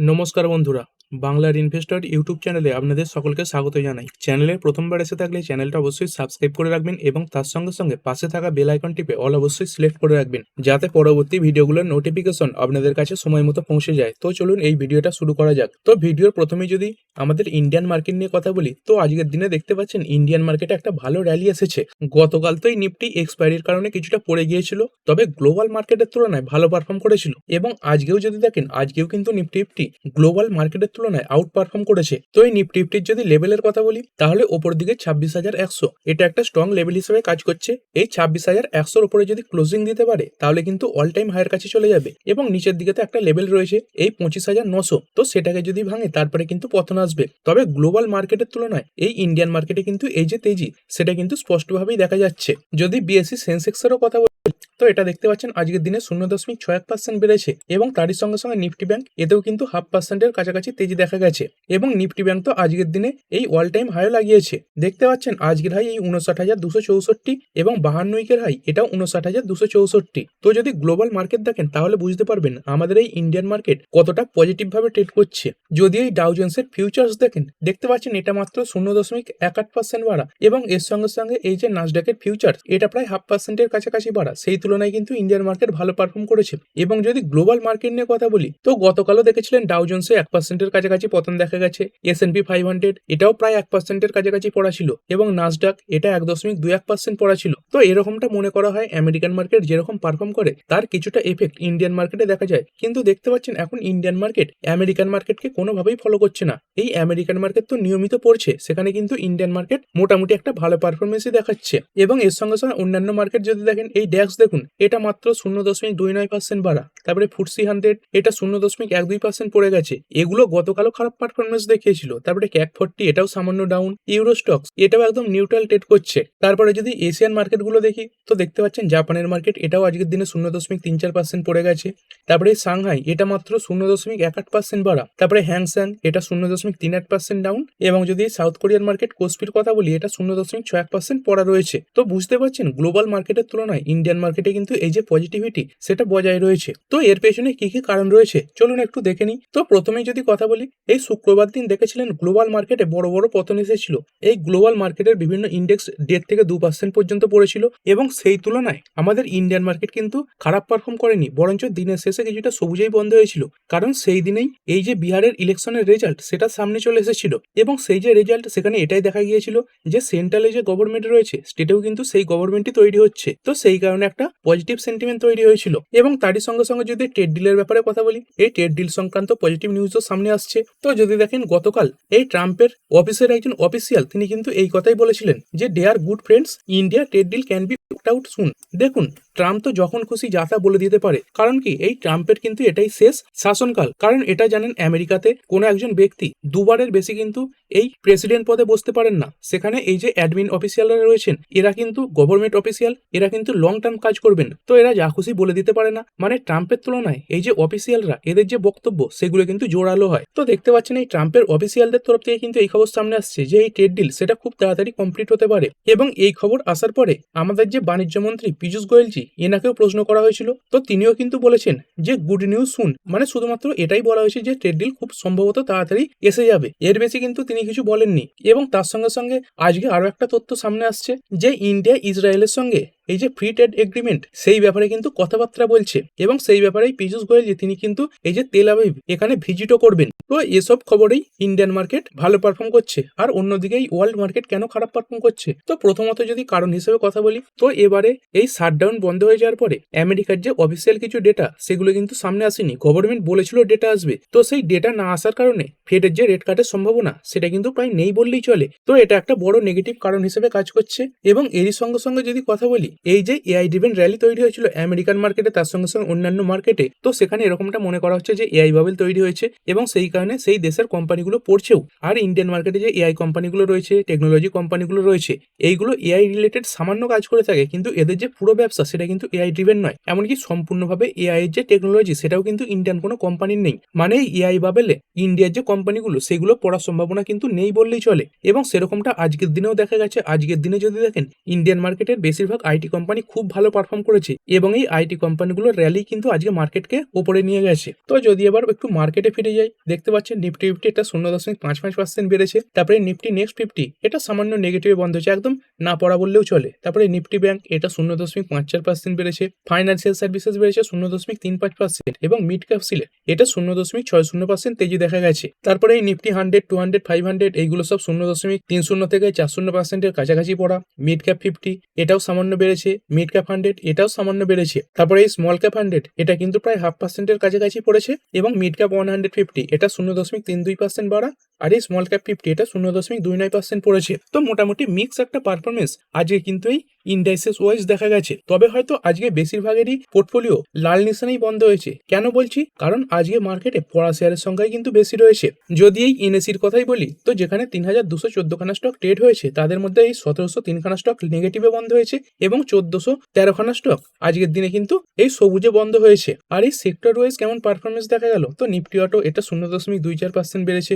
নমস্কার বন্ধুরা। বাংলার ইনভেস্টর ইউটিউব চ্যানেলে আপনাদের সকলকে স্বাগত জানাই। চ্যানেলে প্রথমবার এসে থাকলে চ্যানেলটা অবশ্যই সাবস্ক্রাইব করে রাখবেন এবং তার সঙ্গে সঙ্গে পাশে থাকা বেল আইকন টিপে অল অবশ্যই সিলেক্ট করে রাখবেন, যাতে পরবর্তী ভিডিওগুলোর নোটিফিকেশন আপনাদের কাছে সময় মতো পৌঁছে যায়। তো চলুন এই ভিডিওটা শুরু করা যাক। তো ভিডিওর প্রথমে যদি আমাদের ইন্ডিয়ান মার্কেট নিয়ে কথা বলি, তো আজকের দিনে দেখতে পাচ্ছেন ইন্ডিয়ান মার্কেটে একটা ভালো র্যালি এসেছে। গতকাল তো এই নিফটি এক্সপায়ারির কারণে কিছুটা পড়ে গিয়েছিল, তবে গ্লোবাল মার্কেটের তুলনায় ভালো পারফর্ম করেছিল। এবং আজকেও যদি দেখেন, আজকেও কিন্তু নিফটি গ্লোবাল মার্কেটের তুলনায় আউট পারফর্ম করেছে। তো এই নিফটি ফিফটির যদি লেভেলের কথা বলি, তাহলে ওপর দিকে ছাব্বিশ হাজার একশো। এটা একটা স্ট্রং লেভেল হিসেবে কাজ করছে। এই ছাব্বিশ হাজার একশোর উপরে যদি ক্লোজিং দিতে পারে, তাহলে কিন্তু অল টাইম হায়ার কাছে চলে যাবে। এবং নিচের দিকে তো একটা লেভেল রয়েছে, এই পঁচিশ হাজার নশো তো সেটাকে যদি ভাঙে, তারপরে কিন্তু পতন আসবে। তবে গ্লোবাল মার্কেটের তুলনায় এই ইন্ডিয়ান মার্কেটে কিন্তু এই যে তেজি, সেটা কিন্তু স্পষ্টভাবেই দেখা যাচ্ছে। যদি বিএসসি সেন্সেক্সেরও কথা তো এটা দেখতে পাচ্ছেন আজকের দিনে শূন্য দশমিক ছয় এক পার্সেন্ট বেড়েছে। এবং তারই সঙ্গে সঙ্গে নিফটি ব্যাংক এতেও কিন্তু হাফ পার্সেন্টের কাছাকাছি তেজি দেখা গেছে। এবং নিফটি ব্যাংক তো আজকের দিনে এই অল টাইম হাইও লাগিয়েছে। দেখতে পাচ্ছেন, আজকের হাই এই উনষাট হাজার দুশো চৌষট্টি এবং বাহান্ন উইকের হাই এটাও উনষাট হাজার দুশো চৌষট্টি। তো যদি গ্লোবাল মার্কেট দেখেন, তাহলে বুঝতে পারবেন আমাদের এই ইন্ডিয়ান মার্কেট কতটা পজিটিভ ভাবে ট্রেড করছে। যদি এই ডাউজেন্সের ফিউচার্স দেখেন, দেখতে পাচ্ছেন এটা মাত্র শূন্য দশমিক এক আট পার্সেন্ট বাড়া এবং এর সঙ্গে সঙ্গে এই যে নাসডাকের ফিউচার এটা প্রায় হাফ পার্সেন্টের কাছাকাছি বাড়া। সেই তুলনায় কিন্তু ইন্ডিয়ান মার্কেট ভালো পারফর্ম করেছে। এবং যদি গ্লোবাল মার্কেট নিয়ে কথা বলি, তো গতকালও দেখেছিলেন ডাউজন্সে এক পার্সেন্টের কাছাকাছি পতন দেখা গেছে S and P five hundred এটাও প্রায় এক পার্সেন্টের কাছাকাছি পড়া ছিল এবং নাসডাক এটা এক দশমিক দুই এক পার্সেন্ট পড়া ছিল। তো এরকমটা মনে করা হয় আমেরিকান মার্কেট যেরকম পারফর্ম করে, তার কিছুটা এফেক্ট ইন্ডিয়ান মার্কেটে দেখা যায়। কিন্তু দেখতে পাচ্ছেন এখন ইন্ডিয়ান মার্কেট আমেরিকান মার্কেটকে কোনোভাবেই ফলো করছে না। এই আমেরিকান মার্কেট তো নিয়মিত পড়ছে, সেখানে কিন্তু ইন্ডিয়ান মার্কেট মোটামুটি একটা ভালো পারফরমেন্সই দেখাচ্ছে। এবং এর সঙ্গে সঙ্গে অন্যান্য মার্কেট যদি দেখেন, এই ড্যাক্স দেখুন, এটা মাত্র শূন্য দশমিক দুই নয় পার্সেন্ট বাড়া। তারপরে ফুটসি হান্ড্রেড এটা শূন্য দশমিক এক দুই পার্সেন্ট পড়ে গেছে। এগুলো গতকালও খারাপ পারফরমেন্স দেখিয়েছিল। তারপরে ক্যাক ফোরটি এটাও সামান্য ডাউন ইউরো স্টক্স এটাও একদম নিউট্রাল ট্রেড করছে। তারপরে যদি এশিয়ান মার্কেটগুলো দেখি, তো দেখতে পাচ্ছেন জাপানের মার্কেট এটাও আজকের দিনে শূন্য দশমিক তিন চার পার্সেন্ট পড়ে গেছে। তারপরে সাংহাই এটা মাত্র শূন্য দশমিক এক আট পার্সেন্ট বাড়া। তারপরে হ্যাংস্যাং এটা শূন্য দশমিক তিন আট পার্সেন্ট ডাউন এবং যদি সাউথ কোরিয়ান মার্কেট কোস্পির কথা বলি, এটা শূন্য দশমিক ছয় এক পার্সেন্ট পড়া রয়েছে। তো বুঝতে পারছেন গ্লোবাল মার্কেটের তুলনায় ইন্ডিয়ান মার্কেটে কিন্তু এই যে পজিটিভিটি সেটা বজায় রয়েছে। তো এর পেছনে কি কি কারণ রয়েছে, চলুন একটু দেখে নিই। তো প্রথমেই যদি কথা বলি, এই শুক্রবার দিন দেখেছিলেন গ্লোবাল মার্কেটে বড় বড় পতন এসেছিল। এই গ্লোবাল মার্কেটের বিভিন্ন ইন্ডেক্স দেড় থেকে দু পার্সেন্ট পর্যন্ত পড়েছিল এবং সেই তুলনায় আমাদের ইন্ডিয়ান মার্কেট কিন্তু খারাপ পারফর্ম করেনি, বরঞ্চ দিনের শেষে কিছুটা সবুজেই বন্ধ হয়েছিল। কারণ সেই দিনেই এই যে বিহারের ইলেকশনের রেজাল্ট, সেটা সামনে চলে এসেছিল এবং সেই যে রেজাল্ট, সেখানে এটাই দেখা গিয়েছিল যে সেন্ট্রালে যে গভর্নমেন্ট রয়েছে, স্টেটেও কিন্তু সেই গভর্নমেন্টই তৈরি হচ্ছে। তো সেই কারণে একটা পজিটিভ সেন্টিমেন্ট তৈরি হয়েছিল এবং তারই সঙ্গে সঙ্গে যদি ট্রেড ডিলের ব্যাপারে কথা বলি, এই ট্রেড ডিল সংক্রান্ত পজিটিভ নিউজও সামনে আসছে। তো যদি দেখেন, গতকাল এই ট্রাম্পের অফিসের একজন অফিসিয়াল তিনি কিন্তু এই কথাই বলেছিলেন যে they are good friends India trade deal can be out soon দেখুন ট্রাম্প তো যখন খুশি যাতা বলে দিতে পারে। কারণ কি? এই ট্রাম্পের কিন্তু এটাই শেষ শাসনকাল। কারণ এটা জানেন আমেরিকাতে কোনো একজন ব্যক্তি দুবারের বেশি কিন্তু এই প্রেসিডেন্ট পদে বসতে পারেন না। সেখানে এই যে অ্যাডমিন অফিসিয়ালরা রয়েছেন, এরা কিন্তু গভর্নমেন্ট অফিসিয়াল, এরা কিন্তু লং টার্ম কাজ করবেন। তো এরা যা খুশি বলে দিতে পারে না। মানে ট্রাম্পের তুলনায় এই যে অফিসিয়ালরা, এদের যে বক্তব্য, সেগুলো কিন্তু জোরালো হয়। তো দেখতে পাচ্ছেন এই ট্রাম্পের অফিসিয়ালদের তরফ থেকে কিন্তু এই খবর সামনে আসছে যে, এই ট্রেড ডিল সেটা খুব তাড়াতাড়ি কমপ্লিট হতে পারে। এবং এই খবর আসার পরে আমাদের যে বাণিজ্য মন্ত্রী পীযূষ গোয়েলজি এনাকেও প্রশ্ন করা হয়েছিল। তো তিনিও কিন্তু বলেছেন যে, গুড নিউজ শুন। মানে শুধুমাত্র এটাই বলা হয়েছে যে, ট্রেড ডিল খুব সম্ভবত তাড়াতাড়ি এসে যাবে। এর বেশি কিন্তু তিনি কিছু বলেননি। এবং তার সঙ্গে সঙ্গে আজকে আরও একটা তথ্য সামনে আসছে যে, ইন্ডিয়া ইসরায়েলের সঙ্গে এই যে ফ্রি ট্রেড এগ্রিমেন্ট সেই ব্যাপারে কিন্তু কথাবার্তা বলছে এবং সেই ব্যাপারেই পীযূষ গোয়েল যে তিনি কিন্তু এই যে তেল আবিব এখানে ভিজিটও করবেন। তো এসব খবরেই ইন্ডিয়ান মার্কেট ভালো পারফর্ম করছে আর অন্যদিকে এই ওয়ার্ল্ড মার্কেট কেন খারাপ পারফর্ম করছে? তো প্রথমত যদি কারণ হিসেবে কথা বলি, তো এবারে এই শাটডাউন বন্ধ হয়ে যাওয়ার পরে আমেরিকার যে অফিসিয়াল কিছু ডেটা সেগুলো কিন্তু সামনে আসেনি। গভর্নমেন্ট বলেছিল ডেটা আসবে। তো সেই ডেটা না আসার কারণে ফেডের যে রেট কাটের সম্ভাবনা, সেটা কিন্তু প্রায় নেই বললেই চলে। তো এটা একটা বড় নেগেটিভ কারণ হিসেবে কাজ করছে এবং এরই সঙ্গে সঙ্গে যদি কথা বলি এই যে এআই ড্রিভেন র্যালি তৈরি হয়েছিল আমেরিকান মার্কেটে তার সঙ্গে সঙ্গে অন্যান্য মার্কেটে তো সেখানে এরকমটা মনে করা হচ্ছে যে এআই বাবেল তৈরি হয়েছে এবং সেই কারণে সেই দেশের কোম্পানিগুলো পড়ছেও। আর ইন্ডিয়ান মার্কেটে যে এআই কোম্পানিগুলো রয়েছে টেকনোলজি কোম্পানিগুলো রয়েছে, এইগুলো এআই রিলেটেড সামান্য কাজ করে থাকে, কিন্তু এদের যে পুরো ব্যবসা সেটা কিন্তু এআই ড্রিভেন নয়। এমনকি সম্পূর্ণভাবে এআই এর যে টেকনোলজি সেটাও কিন্তু ইন্ডিয়ান কোনো কোম্পানির নেই। মানে এআই বাবেলে ইন্ডিয়ার যে কোম্পানিগুলো সেগুলো পড়ার সম্ভাবনা কিন্তু নেই বললেই চলে। এবং সেরকমটা আজকের দিনেও দেখা গেছে। আজকের দিনে যদি দেখেন ইন্ডিয়ান মার্কেটের বেশিরভাগ আইটি কোম্পানি খুব ভালো পারফর্ম করেছে এবং এই আইটি কোম্পানিগুলোর র্যালি কিন্তু আজকে মার্কেটকে ওপরে নিয়ে গেছে। তো যদি এবার একটু মার্কেটে ফিরে যাই, দেখতে পাচ্ছেন নিফটি ফিফটি এটা শূন্য দশমিক পাঁচ পাঁচ পার্সেন্ট বেড়েছে। তারপরে নিফটি নেক্সট ফিফটি এটা সামান্য নেগেটিভে বন্ধ হয়েছে, একদম না পড়া বললেও চলে। তারপরে নিফটি ব্যাংক এটা শূন্য দশমিক পাঁচ চার পার্সেন্ট বেড়েছে। ফাইন্যান্সিয়াল সার্ভিসেস বেড়েছে শূন্য দশমিক তিন পাঁচ পার্সেন্ট এবং মিড ক্যাপ সিলে এটা শূন্য দশমিক ছয় শূন্য পার্সেন্ট তেজি দেখা গেছে। তারপরে এই Nifty hundred two hundred five hundred এইগুলো সব শূন্য দশমিক তিন শূন্য থেকে চার শূন্য পার্সেন্টের কাছাকাছি পড়া। মিড ক্যাপ ফিফটি এটাও সামান্য বেড়েছে মিড ক্যাপ হান্ড্রেড এটাও সামান্য বেড়েছে। তারপরে এই স্মল ক্যাপ হান্ড্রেড এটা কিন্তু প্রায় হাফ পার্সেন্টের কাছাকাছি পড়েছে এবং mid cap one hundred fifty এটা শূন্য দশমিক তিন দুই পার্সেন্ট বাড়া। আর এই স্মল ক্যাপ ফিফটি এটা শূন্য দশমিক দুই নয় পার্সেন্ট পড়েছে। তো মোটামুটি মিক্স একটা পারফরমেন্স আজকে কিন্তু এই ইন্ডাইসেস ওয়াইজ দেখা গেছে। তবে হয়তো আজকে বেশিরভাগেরই পোর্টফোলিও লাল নিশানেই বন্ধ হয়েছে। কেন বলছি? কারণ আজকে মার্কেটে পড়া শেয়ারের সংখ্যাই কিন্তু বেশি রয়েছে। যদি এই এনএসির কথাই বলি, তো যেখানে তিন হাজার দুশো চোদ্দখানা স্টক ট্রেড হয়েছে, তাদের মধ্যে এই সতেরোশো তিনখানা স্টক নেগেটিভে বন্ধ হয়েছে এবং চোদ্দশো তেরোখানা স্টক আজকের দিনে কিন্তু এই সবুজে বন্ধ হয়েছে। আর এই সেক্টর ওয়াইজ কেমন পারফরমেন্স দেখা গেল? তো নিফটি অটো এটা শূন্য দশমিক দুই চার পার্সেন্ট বেড়েছে।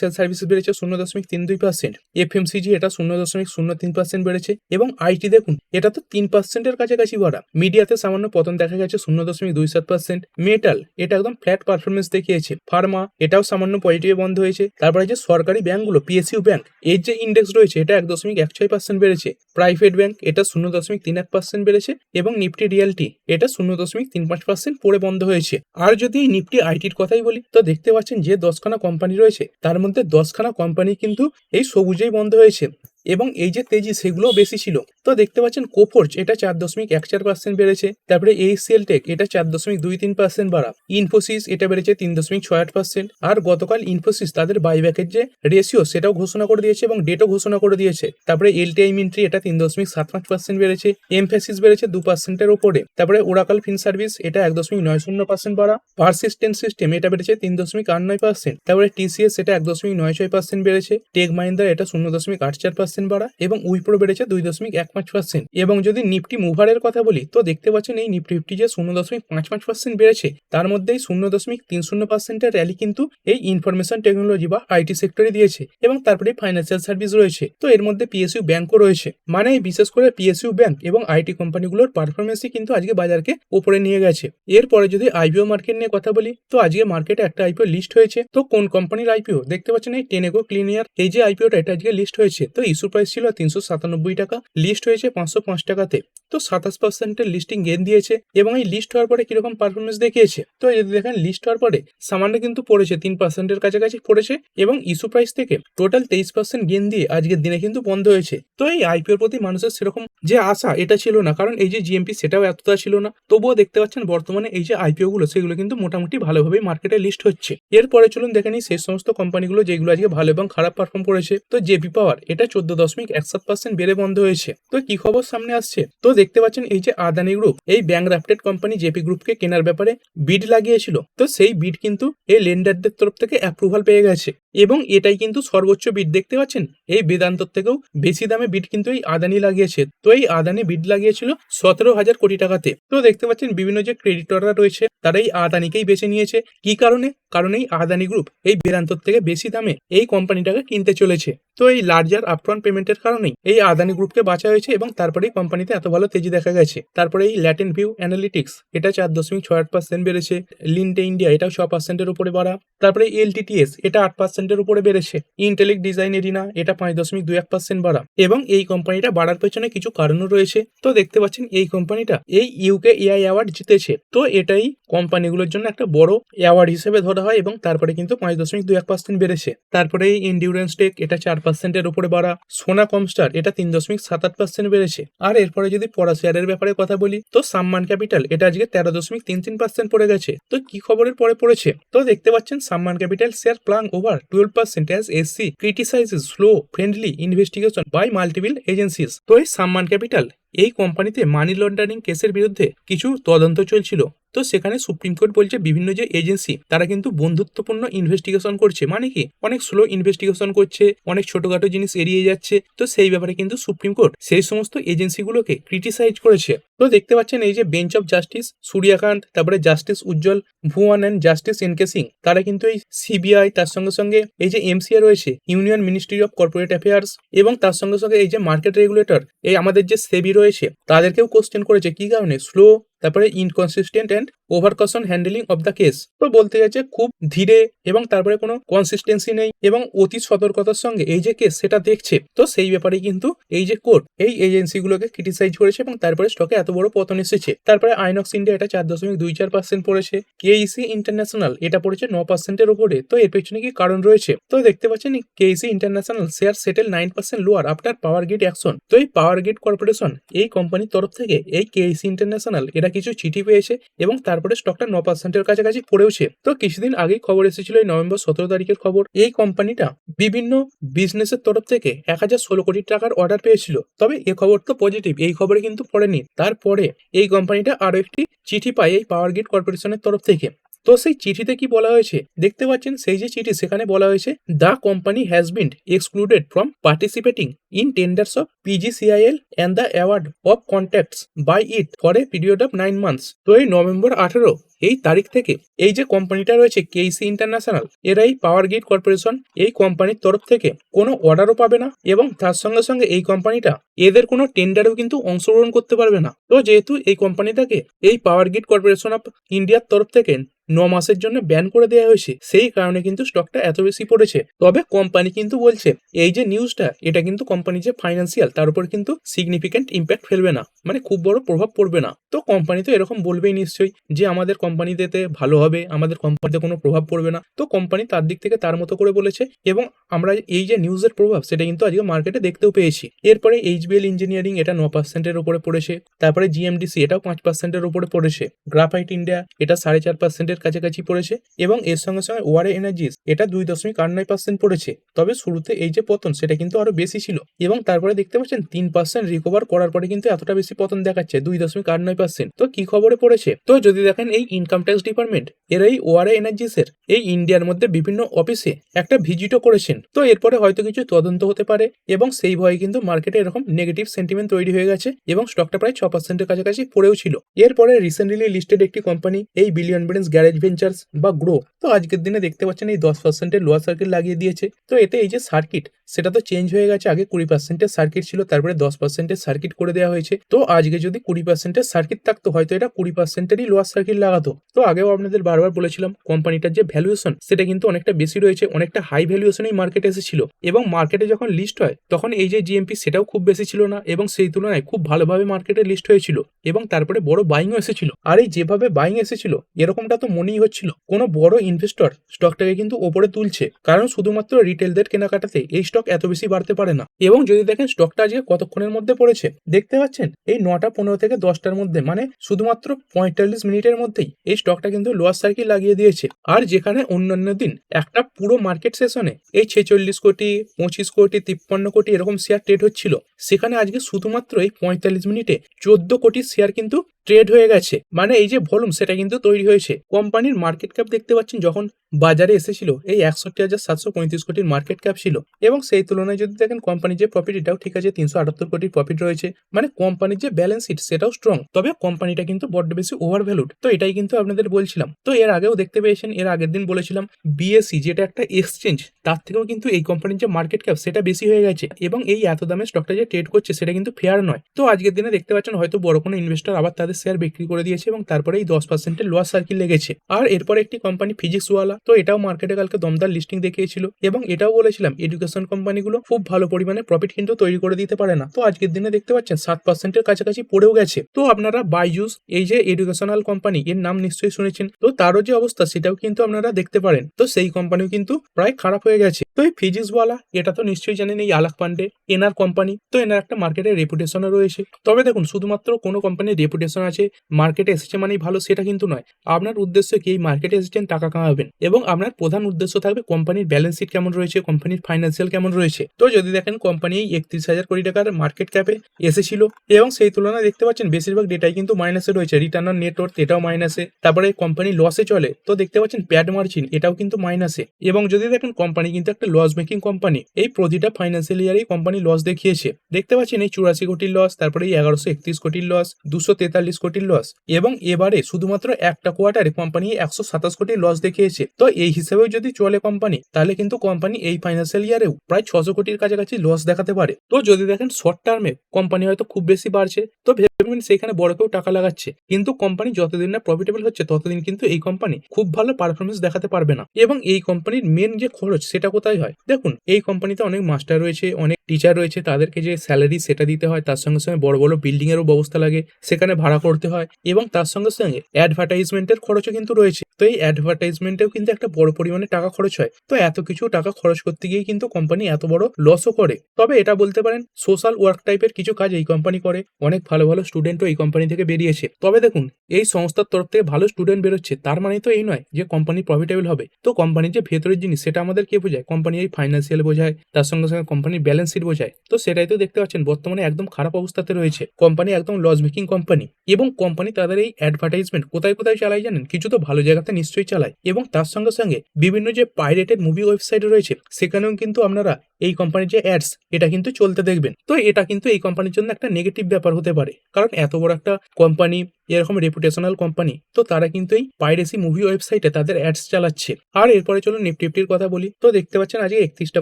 ফাইন্যান্সিয়াল সার্ভিস বেড়েছে শূন্য দশমিক তিন দুই পার্সেন্ট এফএমসিজি এটা শূন্য দশমিক শূন্য তিন পার্সেন্ট বেড়েছে এবং আইটি দেখুন, এটা তো তিন পার্সেন্টের কাছাকাছি বাড়া মিডিয়াতে সামান্য পতন দেখা গেছে শূন্য দশমিক দুই সাত পার্সেন্ট মেটাল এটা একদম ফ্ল্যাট পারফরমেন্স দেখিয়েছে। ফার্মা এটাও সামান্য পজিটিভে বন্ধ হয়েছে। তারপরে যে সরকারি ব্যাংকগুলো পিএসইউ ব্যাংক এর যে ইন্ডেক্স রয়েছে, এটা এক দশমিক এক ছয় পার্সেন্ট বেড়েছে। প্রাইভেট ব্যাংক এটা শূন্য দশমিক তিন এক পার্সেন্ট বেড়েছে এবং নিফটি রিয়ালটি এটা শূন্য দশমিক তিন পাঁচ পার্সেন্ট পড়ে বন্ধ হয়েছে। আর যদি নিফটি আইটির কথাই বলি, তো দেখতে পাচ্ছেন যে দশখানা কোম্পানি রয়েছে, তার মধ্যে দশখানা কোম্পানি কিন্তু এই সবুজেই বন্ধ হয়েছে। এবং এই যে তেজি, সেগুলোও বেশি ছিল। তো দেখতে পাচ্ছেন কোফোর্জ এটা চার দশমিক এক চার পার্সেন্ট বেড়েছে। তারপরে এইচসিএল টেক এটা চার দশমিক দুই তিন পার্সেন্ট বাড়া। ইনফোসিস এটা বেড়েছে তিন দশমিক ছয় আট পার্সেন্ট আর গতকাল ইনফোসিস তাদের বাইব্যাকের যে রেশিও সেটাও ঘোষণা করে দিয়েছে এবং ডেটও ঘোষণা করে দিয়েছে। তারপরে এলটিআই মিন্ট্রি এটা তিন দশমিক সাত পাঁচ পার্সেন্ট বেড়েছে। এমফেসিস বেড়েছে দু পার্সেন্টের ওপরে তারপরে ওরাকাল ফিন সার্ভিস এটা এক দশমিক নয় শূন্য পার্সেন্ট বাড়া। পারসিস্টেন্ট সিস্টেম এটা বেড়েছে তিন দশমিক আট নয় পার্সেন্ট তারপরে টিসিএস এটা এক দশমিক নয় ছয় পার্সেন্ট বেড়েছে। টেক মাহিন্দ্রা এটা শূন্য দশমিক আট চার পার্সেন্ট বাড়া এবং উইপ্রো বেড়েছে দুই দশমিক এক পাঁচ পার্সেন্ট এবং যদি নিফটি মুভারের কথা বলি, তো দেখতে পাচ্ছেন এই নিফটি ফিফটি যে শূন্য দশমিক পাঁচ পাঁচ পার্সেন্ট বেড়েছে, তার মধ্যে শূন্য দশমিক তিন শূন্য পার্সেন্টের র্যালি কিন্তু এই ইনফরমেশন টেকনোলজি বা আইটি সেক্টরে দিয়েছে এবং তারপরে ফাইন্যান্সিয়াল সার্ভিস রয়েছে। তো এর মধ্যে পিএসইউ ব্যাংকও রয়েছে। মানে বিশেষ করে পিএসইউ ব্যাংক এবং আইটি কোম্পানিগুলোর পারফরমেন্সই কিন্তু আজকে বাজারকে উপরে নিয়ে গেছে। এরপরে যদি আইপিও মার্কেট নিয়ে কথা বলি, তো আজকে মার্কেটে একটা আইপিও লিস্ট হয়েছে। তো কোন কোম্পানির আইপিও দেখতে পাচ্ছেন এই টেনেগো ক্লিনিয়ার এই যে আইপিওটা এটা আজকে লিস্ট হয়েছে। তো ইস্যু প্রাইস ছিল তিনশো সাতানব্বই টাকা। লিস্ট হয়েছে পাঁচশো পাঁচ টাকাতে। তো সাতাশ পার্সেন্টের লিস্টিং গেন দিয়েছে এবং এই লিস্ট হওয়ার পরে কীরকম পারফরমেন্স দেখিয়েছে? তো যদি দেখেন লিস্ট হওয়ার পরে সামান্য কিন্তু পড়েছে, তিন পার্সেন্টের কাছাকাছি পড়েছে এবং ইস্যু প্রাইস থেকে টোটাল তেইশ পার্সেন্ট গেন দিয়ে আজকের দিনে কিন্তু বন্ধ হয়েছে। তো এই আইপিওর প্রতি মানুষের সেরকম যে আশা, এটা ছিল না। কারণ এই যে জিএমপি সেটাও এতটা ছিল না। তবুও দেখতে পাচ্ছেন, বর্তমানে এই যে আইপিও গুলো, সেগুলো কিন্তু মোটামুটি ভালোভাবেই মার্কেটে লিস্ট হচ্ছে। এরপরে চলুন দেখে নিই, সেই সমস্ত কোম্পানিগুলো যেগুলো আজকে ভালো এবং খারাপ পারফর্ম করেছে। তো জেপি পাওয়ার এটা চোদ্দ দশমিক এক সাত পার্সেন্ট বেড়ে বন্ধ হয়েছে। তো কি খবর সামনে আসছে? তো দেখতে পাচ্ছেন এই যে আদানি গ্রুপ এই ব্যাংক র্যাপটেড কোম্পানি জেপি গ্রুপকে কেনার ব্যাপারে বিড লাগিয়েছিল। তো সেই বিড কিন্তু এই লেন্ডারদের তরফ থেকে অ্যাপ্রুভাল পেয়ে গেছে। এবং এটাই কিন্তু সর্বোচ্চ বিড দেখতে পাচ্ছেন? এই বেদান্তর থেকেও বেশি দামে বিড কিন্তু এই আদানি লাগিয়েছে। তো এই আদানি বিড লাগিয়েছিল সতেরো হাজার কোটি টাকাতে। তো দেখতে পাচ্ছেন বিভিন্ন যে ক্রেডিটররা রয়েছে, তারা এই আদানিকেই বেছে নিয়েছে। কি কারণে? কারণ এই আদানি গ্রুপ এই বেদান্তর থেকে বেশি দামে এই কোম্পানিটাকে কিনতে চলেছে। তো এই লার্জার আপফ্রন্ট পেমেন্টের কারণেই এই আদানি গ্রুপকে বাঁচা হয়েছে এবং তারপরে কোম্পানিতে এত ভালো তেজি দেখা গেছে। তারপরে এই ল্যাটেন ভিউ অ্যানালিটিক্স এটা চার দশমিক ছয় আট পার্সেন্ট বেড়েছে। লিনটে ইন্ডিয়া এটাও ছ পার্সেন্টের উপরে বাড়া। তারপরে এলটিটিএস এটা আট পার্সেন্টের উপরে বেড়েছে। ইন্টেলিক ডিজাইন এরিনা এটা পাঁচ দশমিক দুই এক পার্সেন্ট বাড়া। এবং এই কোম্পানিটা বাড়ার পেছনে কিছু কারণও রয়েছে। তো দেখতে পাচ্ছেন এই কোম্পানিটা এই ইউকে এআই অ্যাওয়ার্ড জিতেছে। তো এটাই কোম্পানিগুলোর জন্য একটা বড় অ্যাওয়ার্ড হিসেবে ধরা হয় এবং তারপরে কিন্তু পাঁচ দশমিক দুই এক পার্সেন্ট বেড়েছে। তারপরে এই ইন্ডিউরেন্স টেক এটা চার পার্সেন্টের উপরে বাড়া। সোনা কমস্টার এটা তিন দশমিক সাত আট পার্সেন্ট বেড়েছে। আর এরপরে যদি পড়া শেয়ারের ব্যাপারে কথা বলি, তো সাম্মান ক্যাপিটাল, এটা আজকে তেরো দশমিক তিন তিন পার্সেন্ট পড়ে গেছে। তো কি খবরের পরে পড়েছে? তো দেখতে পাচ্ছেন, Sammaan capital share plunge over twelve percent as SC criticises slow friendly investigation by multiple agencies তো এই সাম্মান ক্যাপিটাল, এই কোম্পানিতে মানি লন্ডারিং কেসের বিরুদ্ধে কিছু তদন্ত চলছিল। তো সেখানে সুপ্রিম কোর্ট বলছে বিভিন্ন যে এজেন্সি, তারা কিন্তু বন্ধুত্বপূর্ণ ইনভেস্টিগেশন করছে। মানে কি? অনেক স্লো ইনভেস্টিগেশন করছে, অনেক ছোটখাটো জিনিস এড়িয়ে যাচ্ছে। তো সেই ব্যাপারে কিন্তু সুপ্রিম কোর্ট সেই সমস্ত এজেন্সিগুলোকে ক্রিটিসাইজ করেছে। তো দেখতে পাচ্ছেন এই যে বেঞ্চ অফ জাস্টিস সূর্যাকান্ত, তারপরে justice Ujjal, Bhuyan and justice NK Singh তারা কিন্তু এই সিবিআই তার সঙ্গে সঙ্গে এই যে এমসিএ রয়েছে union ministry of corporate affairs এবং তার সঙ্গে সঙ্গে এই যে মার্কেট রেগুলেটর এই আমাদের যে সেবি রয়েছে, তাদেরকেও কোশ্চেন করেছে, কি কারণে? স্লো তারপরে inconsistent and overcautious handling of the case তো বলতে যাচ্ছে খুব ধীরে এবং তারপরে কোনো কনসিস্টেন্সি নেই এবং অতি সতর্কতার সঙ্গে এই যে কেস সেটা দেখছে, তো সেই ব্যাপারে কিন্তু এই যে কোর্ট এই এজেন্সিগুলোকে ক্রিটিসাইজ করেছে এবং তারপরে স্টকে এত বড় পতন এসেছে। তারপরে আইনক্স ইন্ডিয়া এটা চার দশমিক দুই চার পার্সেন্ট পড়েছে কেইসি ইন্টারন্যাশনাল এটা পড়েছে ন পার্সেন্টের উপরে, তো এর পেছনে কি কারণ রয়েছে? তো দেখতে পাচ্ছেন KEC international share settle nine percent lower after power grid action তো এই পাওয়ার গেট কর্পোরেশন এই কোম্পানির তরফ থেকে এই কেইসি ইন্টারন্যাশনাল এরা কিছু চিঠি পেয়েছে এবং তারপরে স্টকটা ন পার্সেন্টের কাছাকাছি পড়েওছে তো কিছুদিন আগেই খবর এসেছিল এই নভেম্বর সতেরো তারিখের খবর। এই কোম্পানিটা বিভিন্ন বিজনেসের তরফ থেকে এক হাজার ষোলো কোটি টাকার অর্ডার পেয়েছিল। তবে এ খবর তো পজিটিভ এই খবরে কিন্তু পড়েনি। তারপরে এই কোম্পানিটা আরও একটি চিঠি পায় এই পাওয়ার গ্রিড কর্পোরেশনের তরফ থেকে। তো সেই চিঠিতে কি বলা হয়েছে? দেখতে পাচ্ছেন, সেই যে চিঠি সেখানে বলা হয়েছে the company has been excluded from participating in tenders of PGCIL and the award of contracts by it for a period of nine months তো এই নভেম্বর আঠেরো, এই তারিখ থেকে এই যে কোম্পানিটা রয়েছে কেইসি ইন্টারন্যাশনাল এরা এই পাওয়ার গ্রিড কর্পোরেশন এই কোম্পানির তরফ থেকে কোনো অর্ডারও পাবে না এবং তার সঙ্গে সঙ্গে এই কোম্পানিটা এদের কোনো টেন্ডারেও কিন্তু অংশগ্রহণ করতে পারবে না। তো যেহেতু এই কোম্পানিটাকে এই পাওয়ার গ্রিড কর্পোরেশন অফ ইন্ডিয়ার তরফ থেকে ন মাসের জন্য ব্যান করে দেওয়া হয়েছে, সেই কারণে কিন্তু স্টকটা এত বেশি পড়েছে। তবে কোম্পানি কিন্তু বলছে, এই যে নিউজটা এটা কিন্তু কোম্পানির যে ফাইন্যান্সিয়াল তার উপর কিন্তু সিগনিফিকেন্ট ইম্প্যাক্ট ফেলবে না। মানে খুব বড় প্রভাব পড়বে না। তো কোম্পানি তো এরকম বলবেই নিশ্চয়ই যে, আমাদের কোম্পানিতে ভালো হবে, আমাদের কোম্পানিতে কোনো প্রভাব পড়বে না। তো কোম্পানি তার দিক থেকে তার মতো করে বলেছে এবং আমরা এই যে নিউজের প্রভাব, সেটা কিন্তু আজকে মার্কেটে দেখতেও পেয়েছি। এরপরে এইচবিএল ইঞ্জিনিয়ারিং এটা ন পার্সেন্টের উপরে পড়েছে, তারপরে জিএমডিসি এটাও পাঁচ পার্সেন্টের উপরে পড়েছে গ্রাফাইট ইন্ডিয়া এটা সাড়ে চার পার্সেন্টের কাছাকাছি পড়েছে এবং এর সঙ্গে সঙ্গে ওয়ারে এনার্জিস এটা দুই দশমিক আট নয় পার্সেন্ট পড়েছে। তবে শুরুতে এই যে পতন, সেটা কিন্তু আরও বেশি ছিল। এবং তারপরে দেখতে পাচ্ছেন, তিন পার্সেন্ট রিকভার করার পরে কিন্তু এতটা বেশি পতন দেখাচ্ছে, দুই দশমিক আট নয় পার্সেন্ট তো কি খবরে পড়েছে? তো যদি দেখেন এই ইনকাম ট্যাক্স ডিপার্টমেন্ট এরা এই ওয়ারে এনার্জিসের এই ইন্ডিয়ার মধ্যে বিভিন্ন অফিসে একটা ভিজিটও করেছেন। তো এরপরে হয়তো কিছু তদন্ত হতে পারে এবং সেই ভয়ে কিন্তু মার্কেটে এরকম নেগেটিভ সেন্টিমেন্ট তৈরি হয়ে গেছে এবং স্টকটা প্রায় ছ পার্সেন্টের কাছাকাছি পড়েও ছিল। এরপরে রিসেন্টলি লিস্টেড একটি কোম্পানি এই বিলিয়ন ব্রেন্স গ্যারেজ ভেঞ্চার্স বা গ্রো তো আজকের দিনে দেখতে পাচ্ছেন এই দশ পার্সেন্টের লোয়ার সার্কিট লাগিয়ে দিয়েছে। তো এতে এই যে সার্কিট সেটা তো চেঞ্জ হয়ে গেছে। আগে কুড়ি পার্সেন্টের সার্কিট ছিল, তারপরে দশ পার্সেন্টের সার্কিট করে দেওয়া হয়েছে। তো আজকে যদি কুড়ি পার্সেন্টের সার্কিট থাকতো, হয়তো এটা কুড়ি পার্সেন্টেরই লোয়ার সার্কিট লাগাতো। তো আগেও আপনাদের বারবার বলেছিলাম কোম্পানিটার যে ভ্যালুয়েশন সেটা কিন্তু অনেকটা বেশি রয়েছে, অনেকটা হাই ভ্যালুয়েশনেই মার্কেটে এসেছিল। এবং মার্কেটে যখন লিস্ট হয়, তখন এই যে জিএমপি সেটাও খুব বেশি ছিল না, এবং সেই তুলনায় খুব ভালোভাবে মার্কেটে লিস্ট হয়েছিল। এবং তারপরে বড় বাইংও এসেছিল। আর এই যেভাবে বাইং এসেছিল, এরকমটা তো মনেই হচ্ছিল। কোনো বড় ইনভেস্টর স্টকটাকে কিন্তু ওপরে তুলছে। কারণ শুধুমাত্র রিটেলদের কেনাকাটাতে এই স্টক এত বেশি বাড়তে পারে না। এবং যদি দেখেন স্টকটা আজকে কতক্ষণের মধ্যে পড়েছে, দেখতে পাচ্ছেন এই নটা পনেরো থেকে দশটার মধ্যে মানে শুধুমাত্র পঁয়তাল্লিশ মিনিটের মধ্যেই এই স্টকটা কিন্তু লোয়ার সার্কিট লাগিয়ে দিয়েছে। আর যেখানে অন্যান্য দিন একটা পুরো মার্কেট সেশনে এই ছেচল্লিশ কোটি, পঁচিশ কোটি, তিপ্পান্ন কোটি এরকম শেয়ার ট্রেড হচ্ছিল, সেখানে আজকে শুধুমাত্র এই পঁয়তাল্লিশ মিনিটে চোদ্দ কোটি শেয়ার কিন্তু ট্রেড হয়ে গেছে। মানে এই যে ভলুম সেটা কিন্তু তৈরি হয়েছে। কোম্পানির মার্কেট ক্যাপ দেখতে পাচ্ছেন যখন বাজারে এসেছিল, এই একষট্টি হাজার সাতশো পঁয়ত্রিশ কোটির মার্কেট ক্যাপ ছিল। এবং সেই তুলনায় যদি দেখেন, কোম্পানির যে প্রফিট এটাও ঠিক আছে, তিনশো আটাত্তর কোটির প্রফিট রয়েছে। মানে কোম্পানির যে ব্যালেন্স শিট সেটাও স্ট্রং তবে কোম্পানিটা কিন্তু বড্ড বেশি ওভার ভ্যালুড তো এটাই কিন্তু আপনাদের বলছিলাম। তো এর আগেও দেখতে পেয়েছেন, এর আগের দিন বলেছিলাম বিএসসি যেটা একটা এক্সচেঞ্জ তার থেকেও কিন্তু এই কোম্পানির যে মার্কেট ক্যাপ সেটা বেশি হয়ে গেছে। এবং এই এত দামে স্টকটা যে ট্রেড করছে, সেটা কিন্তু ফেয়ার নয়। তো আজকের দিনে দেখতে পাচ্ছেন, হয়তো বড় কোনো ইনভেস্টর আবার তাদের শেয়ার বিক্রি করে দিয়েছে এবং তারপরে এই দশ পার্সেন্টের লোয়ার সার্কিল লেগেছে। আর এরপরে একটি কোম্পানি ফিজিক্সওয়ালা তো এটাও মার্কেটে কালকে দমদার লিস্টিং দেখিয়েছিল এবং এটাও বলেছিলাম এডুকেশন কোম্পানিগুলো খুব ভালো পরিমাণে প্রফিট কিন্তু তৈরি করে দিতে পারে না। তো আজকের দিনে দেখতে পাচ্ছেন, সাত পার্সেন্টের কাছাকাছি পড়েও গেছে। তো আপনারা বাইজুস এই যে এডুকেশনাল কোম্পানি এর নাম নিশ্চয়ই শুনেছেন। তো তারও যে অবস্থা, সেটাও কিন্তু আপনারা দেখতে পারেন। তো সেই কোম্পানিও কিন্তু প্রায় খারাপ হয়ে গেছে। তো এই ফিজিক্সওয়ালা এটা তো নিশ্চয়ই জানেন এই আলাক পান্ডে, এনার কোম্পানি তো এনার একটা মার্কেটের রেপুটেশনও রয়েছে। তবে দেখুন, শুধুমাত্র কোনো কোম্পানির রেপুটেশন রেপুটেশন আছে মার্কেটে এসেছে মানেই ভালো, সেটা কিন্তু নয়। আপনার উদ্দেশ্য কি? এই মার্কেটে এসেছেন, টাকা কামাবেন। এবং আপনার প্রধান উদ্দেশ্য থাকবে কোম্পানির ব্যালেন্স শিট কেমন রয়েছে কোম্পানির ফাইন্যান্সিয়াল কেমন রয়েছে। তো যদি দেখেন কোম্পানি একত্রিশ হাজার কোটি টাকার মার্কেট ক্যাপে এসেছিল। এবং সেই তুলনায় দেখতে পাচ্ছেন, বেশিরভাগ ডেটাই কিন্তু মাইনাসে রয়েছে। রিটার্ন অন নেটওয়ার্ক এটাও মাইনাসে তারপরে কোম্পানি লসে চলে। তো দেখতে পাচ্ছেন প্যাড মার্জিন এটাও কিন্তু মাইনাসে এবং যদি দেখেন কোম্পানি কিন্তু একটা লস মেকিং কোম্পানি এই প্রতিটা ফাইন্যান্সিয়াল ইয়ারেই কোম্পানি লস দেখিয়েছে। দেখতে পাচ্ছেন, এই চুরাশি কোটির লস তারপরে এই এগারোশো একত্রিশ কোটির লস দুশো তেতাল্লিশ কোটির লস এবং এবারে শুধুমাত্র একটা কোয়ার্টারে কোম্পানি একশো সাতাশ কোটি লস দেখিয়েছে। তো এই হিসেবেও যদি চলে কোম্পানি তাহলে কিন্তু কোম্পানি এই ফাইন্যান্সিয়াল ইয়ারেও প্রায় ছশো কোটির কাছাকাছি লস দেখাতে পারে। তো যদি দেখেন শর্ট টার্মে কোম্পানি হয়তো খুব বেশি বাড়ছে, তো ভেবেবেন সেখানে বড় কেউ টাকা লাগাচ্ছে। কিন্তু কোম্পানি যতদিন না প্রফিটেবল হচ্ছে, ততদিন কিন্তু এই কোম্পানি খুব ভালো পারফরমেন্স দেখাতে পারবে না। এবং এই কোম্পানির মেন যে খরচ, সেটা কোথায় হয়? দেখুন, এই কোম্পানিতে অনেক মাস্টার রয়েছে, অনেক টিচার রয়েছে, তাদেরকে যে স্যালারি সেটা দিতে হয়, তার সঙ্গে সঙ্গে বড় বড় বিল্ডিং এরও ব্যবস্থা লাগে। সেখানে ভাড়া করতে হয় এবং তার সঙ্গে সঙ্গে অ্যাডভার্টাইজমেন্টের খরচও কিন্তু রয়েছে। তো এই অ্যাডভার্টাইজমেন্টেও কিন্তু একটা বড় পরিমাণে টাকা খরচ হয়। তো এত কিছু টাকা খরচ করতে গিয়ে কিন্তু কোম্পানি এত বড় লসও করে। তবে এটা বলতে পারেন সোশ্যাল ওয়ার্ক টাইপের কিছু কাজ এই কোম্পানি করে। অনেক ভালো ভালো স্টুডেন্টও এই কোম্পানি থেকে বেরিয়েছে। তবে দেখুন, এই সংস্থার তরফ থেকে ভালো স্টুডেন্ট বেরোচ্ছে, তার মানে তো এই নয় যে কোম্পানি প্রফিটেবল হবে। তো কোম্পানির যে ভেতরের জিনিস, সেটা আমাদের কে বোঝায়? কোম্পানি এই ফাইন্যান্সিয়াল বোঝায়, তার সঙ্গে সঙ্গে কোম্পানির ব্যালেন্স শিট বোঝায়। তো সেটাই তো দেখতে পাচ্ছেন, বর্তমানে একদম খারাপ অবস্থাতে রয়েছে। কোম্পানি একদম লস মেকিং কোম্পানি এবং কোম্পানি তাদের এই অ্যাডভার্টাইজমেন্ট কোথায় কোথায় চালায় জানেন? কিছু তো ভালো জায়গাতে নিশ্চয়ই চালায়। এবং তার সঙ্গে সঙ্গে বিভিন্ন যে পাইরেটেড মুভি ওয়েবসাইট রয়েছে, সেখানেও কিন্তু আপনারা এই কোম্পানির যে অ্যাডস এটা কিন্তু চলতে দেখবেন। তো এটা কিন্তু এই কোম্পানির জন্য একটা নেগেটিভ ব্যাপার হতে পারে। কারণ এত বড় একটা কোম্পানি এরকম রেপুটেশনাল কোম্পানি তো তারা কিন্তু এই পাইরেসি মুভি ওয়েবসাইটে তাদের অ্যাডস চালাচ্ছে। আর এরপরে চলুন নিফটি ফিফটির কথা বলি, তো দেখতে পাচ্ছেন আজকে একত্রিশটা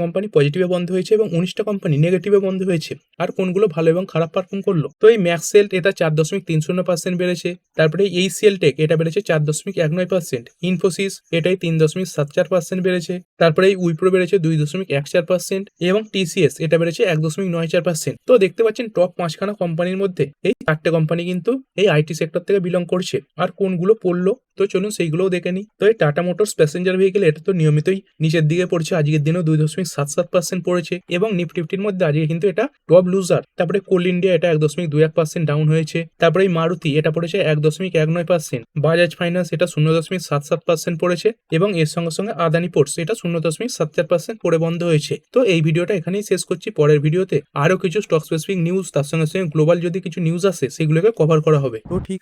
কোম্পানি পজিটিভে বন্ধ হয়েছে এবং উনিশটা কোম্পানি নেগেটিভে বন্ধ হয়েছে। আর কোনগুলো ভালো এবং খারাপ পারফর্ম করল? তো এই ম্যাক্সেল এটা চার দশমিক তিন শূন্য পার্সেন্ট বেড়েছে, তারপরে এই সিএল টেক এটা বেড়েছে চার দশমিক এক নয় পার্সেন্ট ইনফোসিস এটাই তিন দশমিক সাত চার পার্সেন্ট বেড়েছে, তারপরে এই উইপ্রো বেড়েছে দুই দশমিক এক চার পার্সেন্ট এবং টিসিএস এটা বেড়েছে এক দশমিক নয় চার পার্সেন্ট তো দেখতে পাচ্ছেন টপ পাঁচখানা কোম্পানির মধ্যে এই চারটে কোম্পানি কিন্তু এই আইটি সেক্টর থেকে বিলং করছে। আর কোনগুলো পড়ল? তো চলুন সেইগুলোও দেখে নিই। তো এই টাটা মোটরস প্যাসেঞ্জার ভেহিকেল এটা তো নিয়মিতই নিচের দিকে পড়ছে। আজকের দিনেও দুই দশমিক সাত সাত পার্সেন্ট পড়েছে। এবং নিফটি ফিফটির মধ্যে আজকে কিন্তু এটা টপ লুজার তারপরে কোল ইন্ডিয়া এটা এক দশমিক দুই এক পার্সেন্ট ডাউন হয়েছে। তারপরে এই মারুতি এটা পড়েছে এক দশমিক এক নয় পার্সেন্ট বাজাজ ফাইন্যান্স এটা শূন্য দশমিক সাত সাত পার্সেন্ট পড়েছে। এবং এর সঙ্গে সঙ্গে আদানি পোর্টস এটা শূন্য দশমিক সাত চার পার্সেন্ট পড়ে বন্ধ হয়েছে। তো এই ভিডিওটা এখানেই শেষ করছি পরের ভিডিওতে। আরও কিছু স্টক স্পেসিফিক নিউজ তার সঙ্গে সঙ্গে গ্লোবাল যদি কিছু নিউজ আসে, সেগুলোকে কভার করা হবে। তো ঠিক